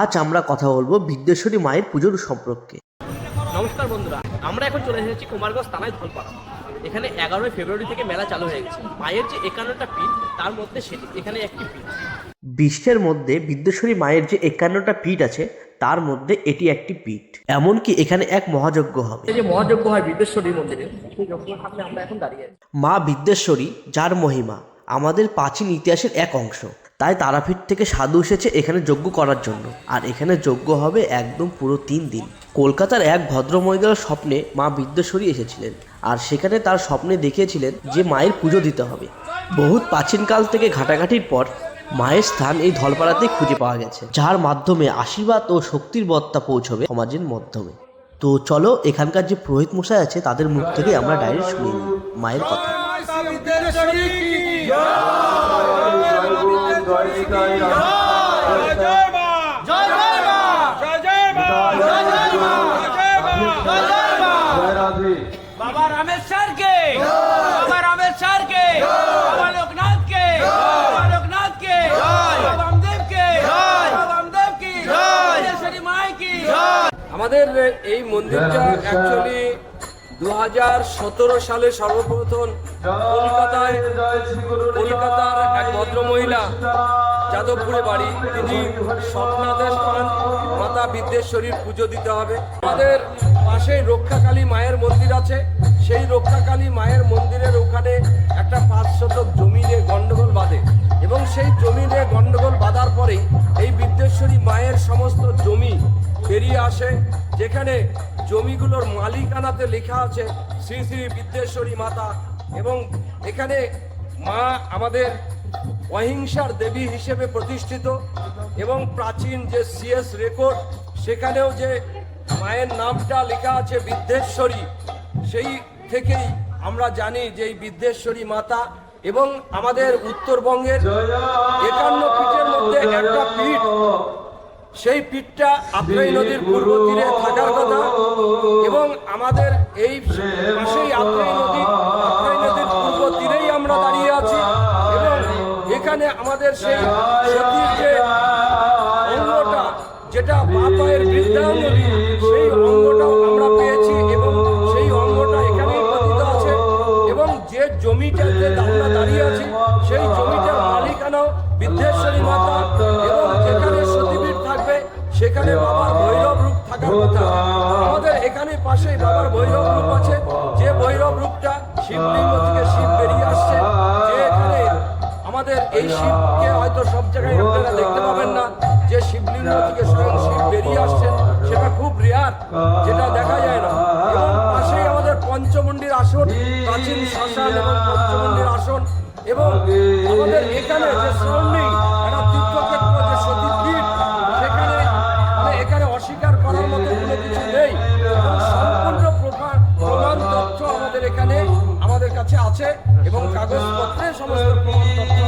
আজ আমরা কথা বলব বিদ্যেশ্বরী মায়ের পুজোর সম্পর্কে। নমস্কার বন্ধুরা আমরা এখন চলে এসেছি কুমারগঞ্জ থানায় ধলপাড়া। এখানে এগারোই ফেব্রুয়ারি থেকে মেলা চালু হয়ে গেছে। মায়ের যে একান্নটা পীঠ তার মধ্যে সেটি এখানে একটি পীঠ। বিশ্বের মধ্যে বিদ্যেশ্বরী মায়ের যে একান্নটা পীঠ আছে তার মধ্যে এটি একটি পীঠ। এমনকি এখানে এক মহাযজ্ঞ হবে। এই যে মহাযজ্ঞ হয় বিদ্যেশ্বরী মন্দিরে আমরা এখন দাঁড়িয়ে আছি। মা বিদ্যেশ্বরী যার মহিমা আমাদের প্রাচীন ইতিহাসের এক অংশ। তাই তারাপীঠ থেকে সাধু এসেছে এখানে যজ্ঞ করার জন্য। আর এখানে যজ্ঞ হবে একদম পুরো তিন দিন। কলকাতার এক ভদ্রমহিলার স্বপ্নে মা বিদ্যেশ্বরী এসেছিলেন। আর সেখানে তার স্বপ্নে দেখিয়েছিলেন যে মায়ের পুজো দিতে হবে। বহুত প্রাচীনকাল থেকে ঘাটাঘাটির পর মায়ের স্থান এই ধলপাড়াতেই খুঁজে পাওয়া গেছে। যার মাধ্যমে আশীর্বাদ ও শক্তির বত্তা পৌঁছবে সমাজের মাধ্যমে। তো চলো, এখানকার যে পুরোহিত মশাই আছে, তাদের মুখ থেকে আমরা ডাইরেক্ট শুনে নিই মায়ের কথা। বাবা রামেশ্বর কে বাবা রামেশ্বর কে বাবা লোকনাথ কে বাবা লোকনাথ কে বাবা বামদেব কে বাবা বামদেব কি জয় মাই কি আমাদের এই মন্দিরটা অ্যাকচুয়ালি দু হাজার সতেরো সালে সর্বপ্রথম কলকাতায় কলকাতার এক ভদ্রমহিলা যাদবপুরে বাড়ি। তিনি স্বপ্নাদেশ পান মাতা বিদ্যেশ্বরীর পুজো দিতে হবে। আমাদের পাশেই রক্ষাকালী মায়ের মন্দির আছে। সেই রক্ষাকালী মায়ের মন্দিরের বিদ্যেশ্বরী মায়ের সমস্ত জমি বেরিয়ে আসে, যেখানে জমিগুলোর মালিকানাতে লেখা আছে শ্রী শ্রী বিদ্যেশ্বরী মাতা এবং এখানে মা আমাদের অহিংসার দেবী হিসেবে প্রতিষ্ঠিত এবং প্রাচীন যে সিএস রেকর্ড সেখানেও যে মায়ের নামটা লেখা আছে বিদ্যেশ্বরী, সেই থেকেই আমরা জানি যে এই বিদ্যেশ্বরী মাতা এবং আমাদের উত্তরবঙ্গের একান্ন পিঠের মধ্যে একটা পিঠ। সেই পিঠটা আত্রাই নদীর পূর্ব তীরে থাকার কথা এবং আমাদের এই পাশেই আত্রাই নদী, আত্রাই নদীর পূর্ব তীরেই আমরা দাঁড়িয়ে আছি এবং এখানে আমাদের সেই সতীর যে অঙ্গটা, যেটা বা পায়ের সেই অঙ্গটাও যে আমরা দাঁড়িয়ে আছি, সেই জমিটার মালিকানাও বিদ্যেশ্বরী মাতা এবং যেখানে সতীপীঠ থাকবে, সেখানে বাবার ভৈরব রূপ থাকার কথা। আমাদের এখানে পাশেই বাবার ভৈরব রূপ আছে। যে ভৈরব রূপটা শিবলিঙ্গ থেকে শিব বেরিয়ে আসছে, যে এখানে আমাদের এই শিবকে হয়তো সব জায়গায় আপনারা দেখতে পাবেন না, যে শিবলিঙ্গ থেকে স্বয়ং শিব বেরিয়ে আসছেন, সেটা খুব রেয়ার যেটা দেখা যায় না। আসন, প্রাচীন শাসন এবং পঞ্চমন্ডির আসন এবং আমাদের এখানে যে সারাউন্ডিং একটা তীর্থক্ষেত্র, যে সতীপীঠ, সেখানে মানে এখানে অস্বীকার করার মতো কোনো কিছু নেই। এবং সম্পূর্ণ প্রমাণ তথ্য আমাদের এখানে, আমাদের কাছে আছে এবং কাগজপত্রে সমস্ত প্রমাণ তথ্য